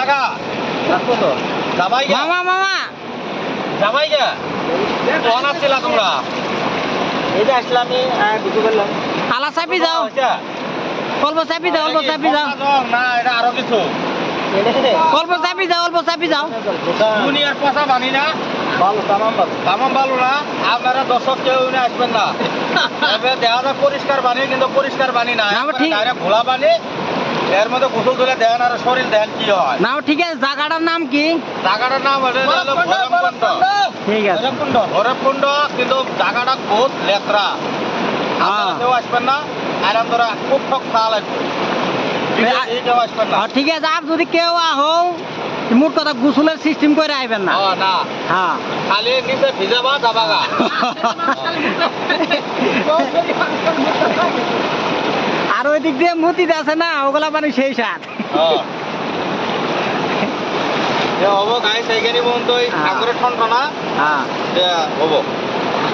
টাকা। যাবাই গা মামা মামা। যাবাই গা কখন আসছিলা তোমরা? এই যে আসলাম আমি হ্যাঁ বুঝতে পারলাম। আলা চাপি যাও অল্প চাপি যাও অল্প চাপি যাও না এটা আরও কিছু। অল্প চাপি যাও অল্প চাপি যাও দুনিয়ার পচা বানি না। ভালো তামাম ভালো। তামাম ভালো না। আপনারা দর্শক কেউ আসবেন না। দেখা যায় পরিষ্কার বানি কিন্তু পরিষ্কার বানি না। না, ঘোলা বানি এর মধ্যে গোসল তুলে দেন আর শরীর দেন কি হয়। নাও ঠিক আছে জায়গাটার নাম কি? জায়গাটার নাম হলো ভৈরবকুণ্ড ঠিক আছে। ভৈরবকুণ্ড কিন্তু জায়গাটা বহুত লেত্রা। আপনারা কেউ আসবেন না আর আমরা খুব ঠক লাগবে না। আর ঠিক আছে আর যদি কেউ আহো মোট কথা গোসলের সিস্টেম করে আইবেন না। হ্যাঁ। খালি নিচে ভিজাবা যাবাগা। দিক দিয়ে মুতিতে আছে না ওগুলা মানে সেই সাত হ'ব গাইছ এইখিনি পৰ্যন্ত হা। আগৰে ঠন ঠনা হ্যাঁ। হ'ব।